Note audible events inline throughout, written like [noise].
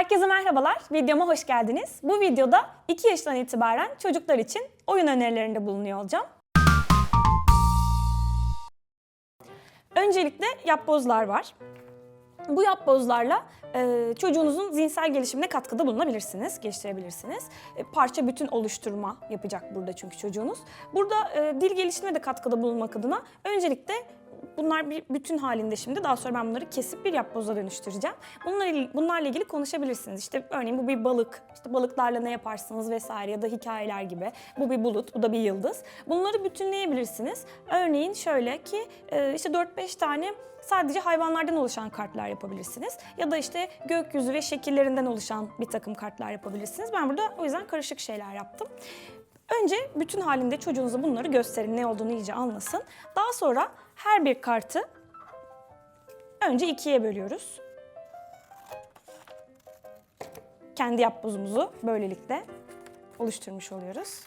Herkese merhabalar, videoma hoş geldiniz. Bu videoda 2 yaştan itibaren çocuklar için oyun önerilerinde bulunuyor olacağım. Öncelikle yapbozlar var. Bu yapbozlarla e, çocuğunuzun zihinsel gelişimine katkıda bulunabilirsiniz, geliştirebilirsiniz. E, parça bütün oluşturma yapacak burada çünkü çocuğunuz. Burada e, dil gelişimine de katkıda bulunmak adına öncelikle bunlar bir bütün halinde şimdi. Daha sonra ben bunları kesip bir yapboza dönüştüreceğim. Bunlarla, bunlarla ilgili konuşabilirsiniz. İşte örneğin bu bir balık, işte balıklarla ne yaparsınız vesaire ya da hikayeler gibi. Bu bir bulut, bu da bir yıldız. Bunları bütünleyebilirsiniz. Örneğin şöyle ki e, işte 4-5 tane sadece hayvanlardan oluşan kartlar yapabilirsiniz. Ya da işte gökyüzü ve şekillerinden oluşan bir takım kartlar yapabilirsiniz. Ben burada o yüzden karışık şeyler yaptım. Önce bütün halinde çocuğunuza bunları gösterin, ne olduğunu iyice anlasın. Daha sonra her bir kartı önce ikiye bölüyoruz. Kendi yapbozumuzu böylelikle oluşturmuş oluyoruz.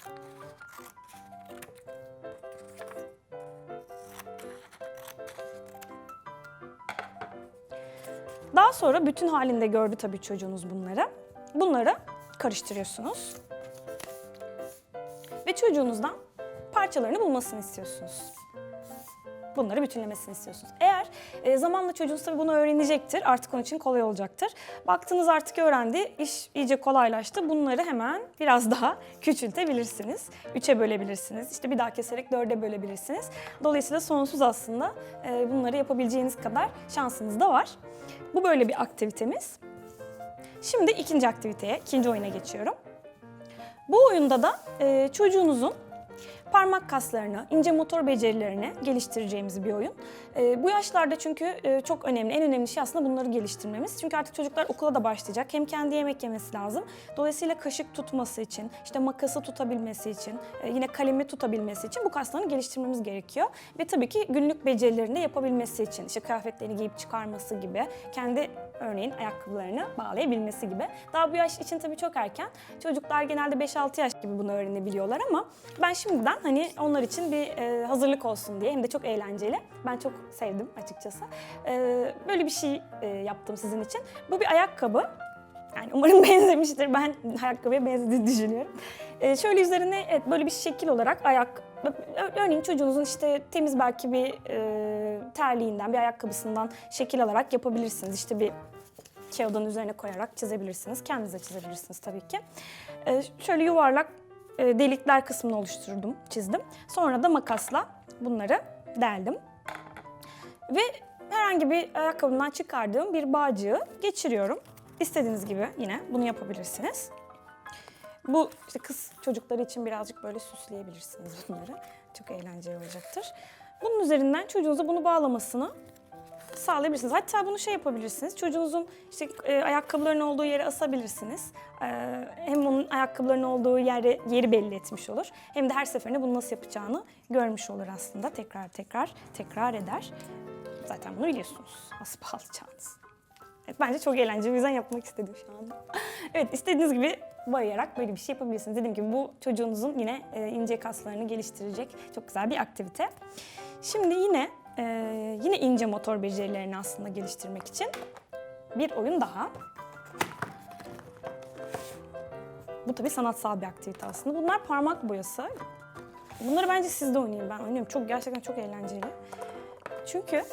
Daha sonra bütün halinde gördü tabii çocuğunuz bunları. Bunları karıştırıyorsunuz. Çocuğunuzdan parçalarını bulmasını istiyorsunuz. Bunları bütünlemesini istiyorsunuz. Eğer e, zamanla çocuğunuz tabii bunu öğrenecektir. Artık onun için kolay olacaktır. Baktınız artık öğrendi, iş iyice kolaylaştı. Bunları hemen biraz daha [laughs] küçültebilirsiniz. Üçe bölebilirsiniz. İşte bir daha keserek dörde bölebilirsiniz. Dolayısıyla sonsuz aslında e, bunları yapabileceğiniz kadar şansınız da var. Bu böyle bir aktivitemiz. Şimdi ikinci aktiviteye, ikinci oyuna geçiyorum. Bu oyunda da e, çocuğunuzun parmak kaslarını, ince motor becerilerini geliştireceğimiz bir oyun. E, bu yaşlarda çünkü e, çok önemli, en önemli şey aslında bunları geliştirmemiz. Çünkü artık çocuklar okula da başlayacak. Hem kendi yemek yemesi lazım. Dolayısıyla kaşık tutması için, işte makası tutabilmesi için, e, yine kalemi tutabilmesi için bu kaslarını geliştirmemiz gerekiyor. Ve tabii ki günlük becerilerini yapabilmesi için, işte kıyafetlerini giyip çıkarması gibi, kendi örneğin ayakkabılarını bağlayabilmesi gibi. Daha bu yaş için tabii çok erken. Çocuklar genelde 5-6 yaş gibi bunu öğrenebiliyorlar ama ben şimdiden hani onlar için bir e, hazırlık olsun diye hem de çok eğlenceli. Ben çok sevdim açıkçası. E, böyle bir şey e, yaptım sizin için. Bu bir ayakkabı. Yani umarım [laughs] benzemiştir. Ben ayakkabıya benzediğini düşünüyorum. E, şöyle üzerine evet, böyle bir şekil olarak ayak Örneğin çocuğunuzun işte temiz belki bir e, terliğinden, bir ayakkabısından şekil alarak yapabilirsiniz. İşte bir kağıdın üzerine koyarak çizebilirsiniz. Kendiniz de çizebilirsiniz tabii ki. E, şöyle yuvarlak e, delikler kısmını oluşturdum, çizdim. Sonra da makasla bunları deldim. Ve herhangi bir ayakkabından çıkardığım bir bağcığı geçiriyorum. İstediğiniz gibi yine bunu yapabilirsiniz. Bu işte kız çocukları için birazcık böyle süsleyebilirsiniz bunları. Çok eğlenceli olacaktır. Bunun üzerinden çocuğunuza bunu bağlamasını sağlayabilirsiniz. Hatta bunu şey yapabilirsiniz. Çocuğunuzun işte e, ayakkabılarının olduğu yere asabilirsiniz. E, hem onun ayakkabılarının olduğu yeri, yeri belli etmiş olur. Hem de her seferinde bunu nasıl yapacağını görmüş olur aslında. Tekrar tekrar tekrar eder. Zaten bunu biliyorsunuz. Nasıl bağlayacağınız. Evet, bence çok eğlenceli. O yüzden yapmak istedim şu anda. evet istediğiniz gibi boyayarak böyle bir şey yapabilirsiniz. Dediğim gibi bu çocuğunuzun yine e, ince kaslarını geliştirecek çok güzel bir aktivite. Şimdi yine e, yine ince motor becerilerini aslında geliştirmek için bir oyun daha. Bu tabii sanatsal bir aktivite aslında. Bunlar parmak boyası. Bunları bence siz de oynayın. Ben oynuyorum. Çok gerçekten çok eğlenceli. Çünkü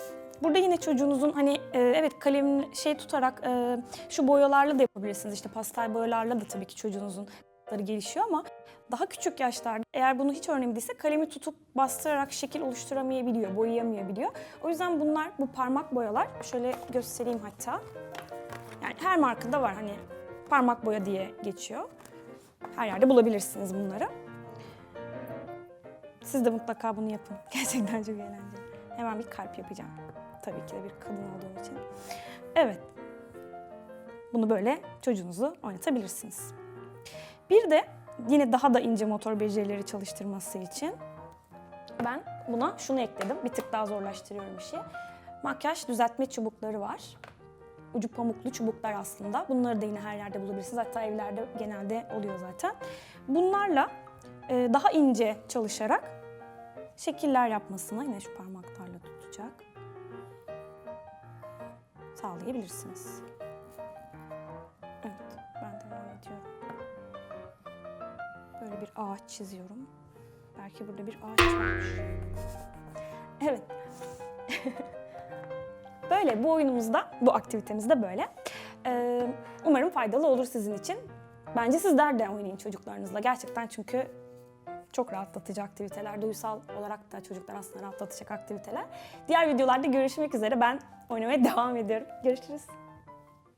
Burada yine çocuğunuzun hani e, evet kalem şey tutarak e, şu boyalarla da yapabilirsiniz. İşte pastel boyalarla da tabii ki çocuğunuzun gelişiyor ama daha küçük yaşlarda eğer bunu hiç öğrenemediyse kalemi tutup bastırarak şekil oluşturamayabiliyor, boyayamayabiliyor. O yüzden bunlar bu parmak boyalar şöyle göstereyim hatta. Yani her markada var hani parmak boya diye geçiyor. Her yerde bulabilirsiniz bunları. Siz de mutlaka bunu yapın. [laughs] Gerçekten çok eğlenceli. Hemen bir kalp yapacağım. Tabii ki de bir kadın olduğum için. Evet. Bunu böyle çocuğunuzu oynatabilirsiniz. Bir de yine daha da ince motor becerileri çalıştırması için ben buna şunu ekledim. Bir tık daha zorlaştırıyorum işi. Makyaj düzeltme çubukları var. Ucu pamuklu çubuklar aslında. Bunları da yine her yerde bulabilirsiniz. Hatta evlerde genelde oluyor zaten. Bunlarla e, daha ince çalışarak şekiller yapmasına yine şu parmaklarla tutacak sağlayabilirsiniz. Evet. ediyorum. Böyle bir ağaç çiziyorum. Belki burada bir ağaç varmış. Evet. [laughs] böyle bu oyunumuzda, bu aktivitemizde böyle. Ee, umarım faydalı olur sizin için. Bence sizler de oynayın çocuklarınızla. Gerçekten çünkü çok rahatlatıcı aktiviteler. Duysal olarak da çocuklar aslında rahatlatacak aktiviteler. Diğer videolarda görüşmek üzere. Ben oynamaya [laughs] devam ediyorum. Görüşürüz.